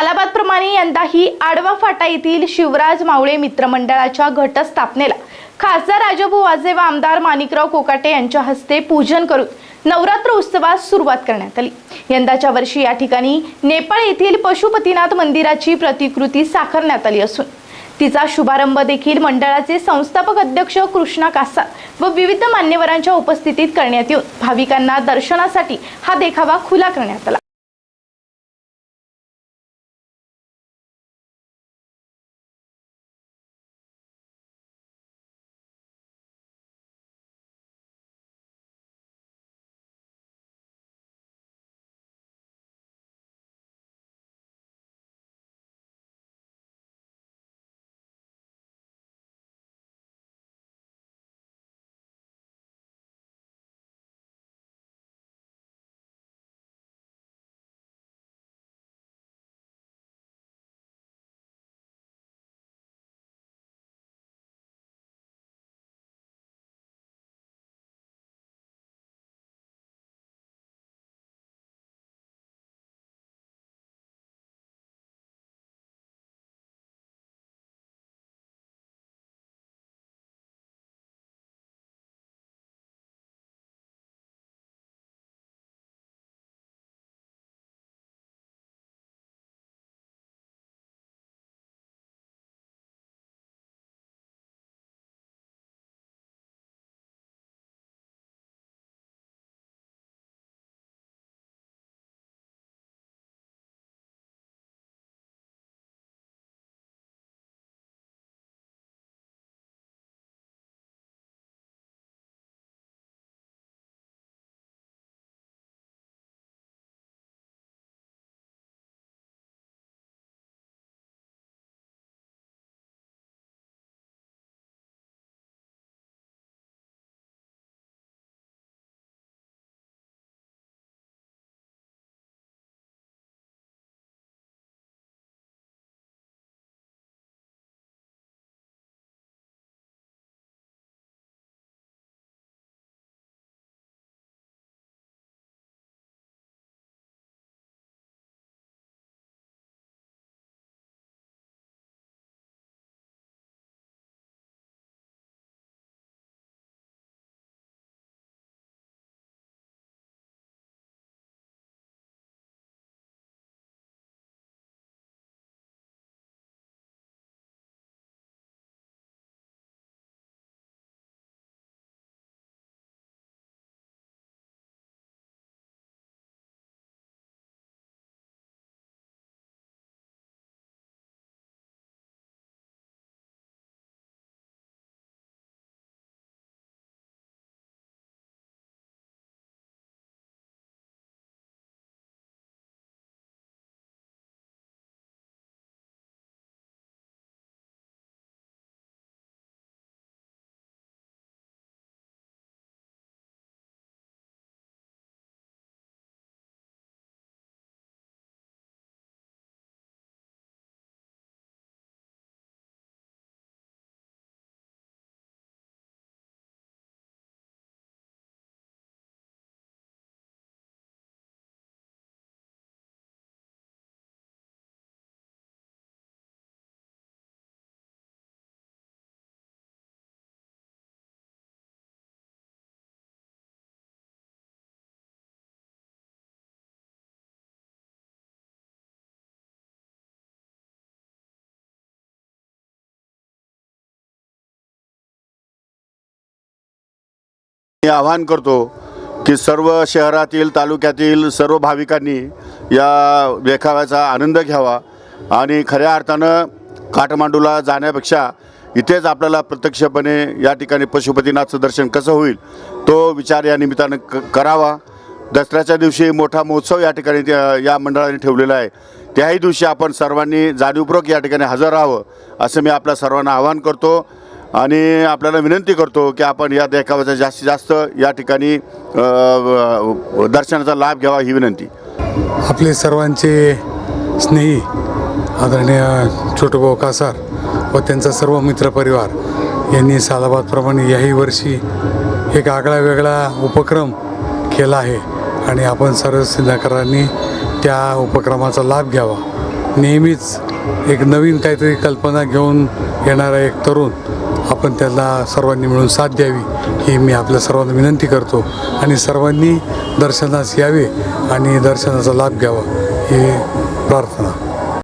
सालाबादप्रमाणे यंदाही आडवा फाटा येथील शिवराज मावळे मित्रमंडळाच्या घटस्थापनेला खासदार राजाभाऊ वाजे व आमदार माणिकराव कोकाटे यांच्या हस्ते पूजन करून नवरात्र उत्सवास सुरुवात करण्यात आली. यंदाच्या वर्षी या ठिकाणी नेपाळ येथील पशुपतीनाथ मंदिराची प्रतिकृती साकारण्यात आली असून तिचा शुभारंभ देखील मंडळाचे संस्थापक अध्यक्ष कृष्णा कासार व विविध मान्यवरांच्या उपस्थितीत करण्यात येऊन भाविकांना दर्शनासाठी हा देखावा खुला करण्यात आला. मी आवाहन करतो की सर्व शहरातील तालुक्यातील सर्व भाविकांनी या देखाव्याचा आनंद घ्यावा आणि खऱ्या अर्थानं काठमांडूला जाण्यापेक्षा इथेच आपल्याला प्रत्यक्षपणे या ठिकाणी पशुपतीनाथचं दर्शन कसं होईल तो विचार या निमित्तानं क करावा. दसऱ्याच्या दिवशी मोठा महोत्सव या ठिकाणी या मंडळाने ठेवलेला आहे. त्याही दिवशी आपण सर्वांनी जाणीवपूर्वक या ठिकाणी हजर राहावं असं मी आपल्या सर्वांना आवाहन करतो. आणि आपल्याला विनंती करतो की आपण या देखाव्याचा जास्तीत जास्त या ठिकाणी दर्शनाचा लाभ घ्यावा ही विनंती. आपले सर्वांचे स्नेही आदरणीय छोटूभाऊ कासार व त्यांचा सर्व मित्रपरिवार यांनी सालाबादप्रमाणे याही वर्षी एक आगळा वेगळा उपक्रम केला आहे आणि आपण सर्व सिंधकरांनी त्या उपक्रमाचा लाभ घ्यावा. नेहमीच एक नवीन काहीतरी कल्पना घेऊन येणारा एक तरुण आपण त्याला सर्वांनी मिळून साथ द्यावी ही मी आपल्या सर्वांना विनंती करतो. आणि सर्वांनी दर्शनास यावे आणि दर्शनाचा लाभ घ्यावा ही प्रार्थना.